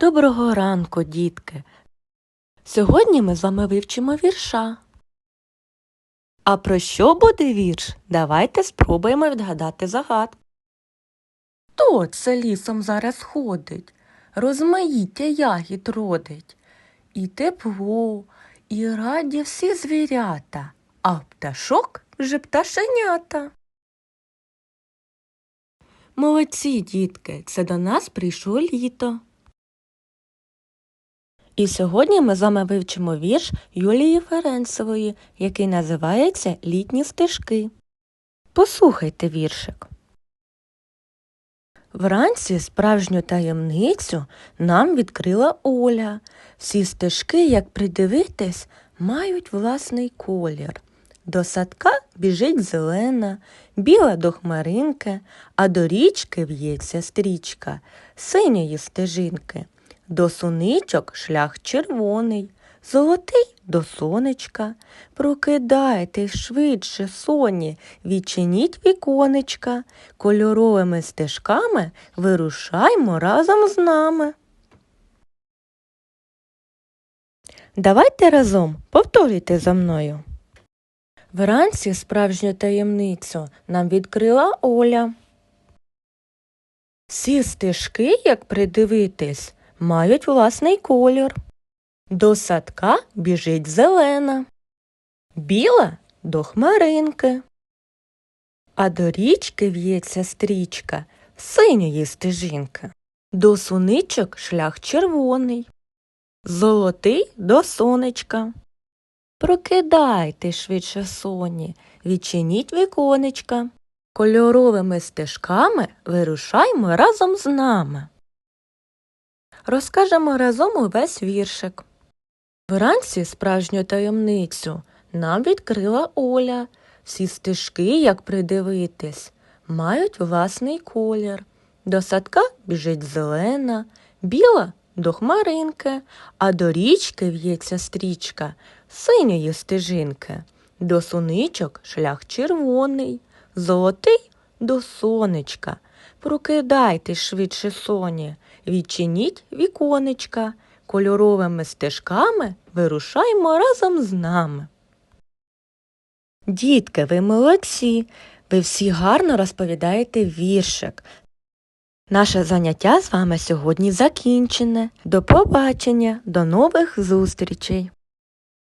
Доброго ранку, дітки! Сьогодні ми з вами вивчимо вірша. А про що буде вірш? Давайте спробуємо відгадати загадку. Хто це лісом зараз ходить? Розмаїття ягід родить. І тепло, і раді всі звірята, а пташок вже пташенята. Молодці, дітки, це до нас прийшло літо. І сьогодні ми з вами вивчимо вірш Юлії Ференцевої, який називається Літні стежки. Послухайте віршик. Вранці справжню таємницю нам відкрила Оля. Всі стежки, як придивитись, мають власний колір. До садка біжить зелена, біла до хмаринки, а до річки в'ється стрічка, синьої стежинки. До суничок шлях червоний, золотий до сонечка. Прокидайте швидше, соні, відчиніть віконечка, кольоровими стежками вирушаймо разом з нами. Давайте разом повторюйте за мною. Вранці справжню таємницю нам відкрила Оля. Всі стежки, як придивитись, мають власний колір. До садка біжить зелена, біла до хмаринки, а до річки в'ється стрічка синьої стежинки. До суничок шлях червоний, золотий до сонечка. Прокидайте швидше соні, відчиніть віконечка. Кольоровими стежками вирушаймо разом з нами. Розкажемо разом увесь віршик. Вранці справжню таємницю нам відкрила Оля. Всі стежки, як придивитись, мають власний колір. До садка біжить зелена, біла до хмаринки, а до річки в'ється стрічка синьої стежинки. До суничок шлях червоний, золотий до сонечка. Прокидайте швидше соні, відчиніть віконечка, кольоровими стежками вирушаймо разом з нами. Дітки, ви молодці, ви всі гарно розповідаєте віршик. Наше заняття з вами сьогодні закінчене. До побачення, до нових зустрічей!